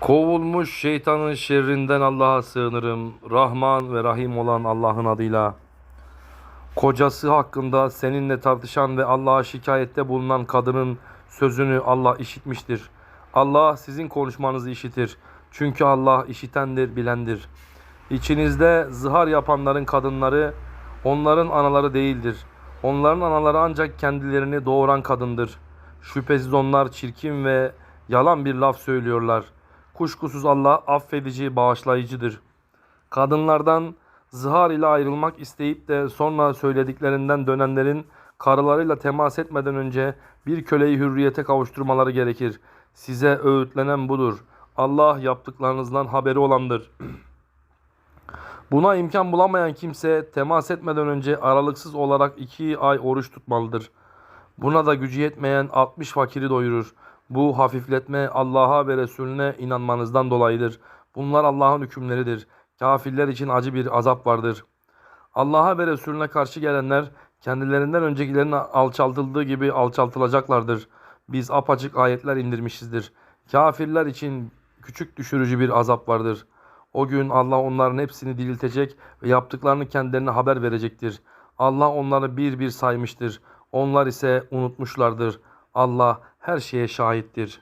Kovulmuş şeytanın şerrinden Allah'a sığınırım. Rahman ve Rahim olan Allah'ın adıyla. Kocası hakkında seninle tartışan ve Allah'a şikayette bulunan kadının sözünü Allah işitmiştir. Allah sizin konuşmanızı işitir. Çünkü Allah işitendir, bilendir. İçinizde zihar yapanların kadınları onların anaları değildir. Onların anaları ancak kendilerini doğuran kadındır. Şüphesiz onlar çirkin ve yalan bir laf söylüyorlar. Kuşkusuz Allah affedici, bağışlayıcıdır. Kadınlardan zihar ile ayrılmak isteyip de sonra söylediklerinden dönenlerin karılarıyla temas etmeden önce bir köleyi hürriyete kavuşturmaları gerekir. Size öğütlenen budur. Allah yaptıklarınızdan haberi olandır. Buna imkan bulamayan kimse temas etmeden önce aralıksız olarak iki ay oruç tutmalıdır. Buna da gücü yetmeyen 60 fakiri doyurur. Bu hafifletme Allah'a ve Resulüne inanmanızdan dolayıdır. Bunlar Allah'ın hükümleridir. Kafirler için acı bir azap vardır. Allah'a ve Resulüne karşı gelenler kendilerinden öncekilerin alçaltıldığı gibi alçaltılacaklardır. Biz apaçık ayetler indirmişizdir. Kafirler için küçük düşürücü bir azap vardır. O gün Allah onların hepsini diriltecek ve yaptıklarını kendilerine haber verecektir. Allah onları bir bir saymıştır. Onlar ise unutmuşlardır. Allah her şeye şahittir.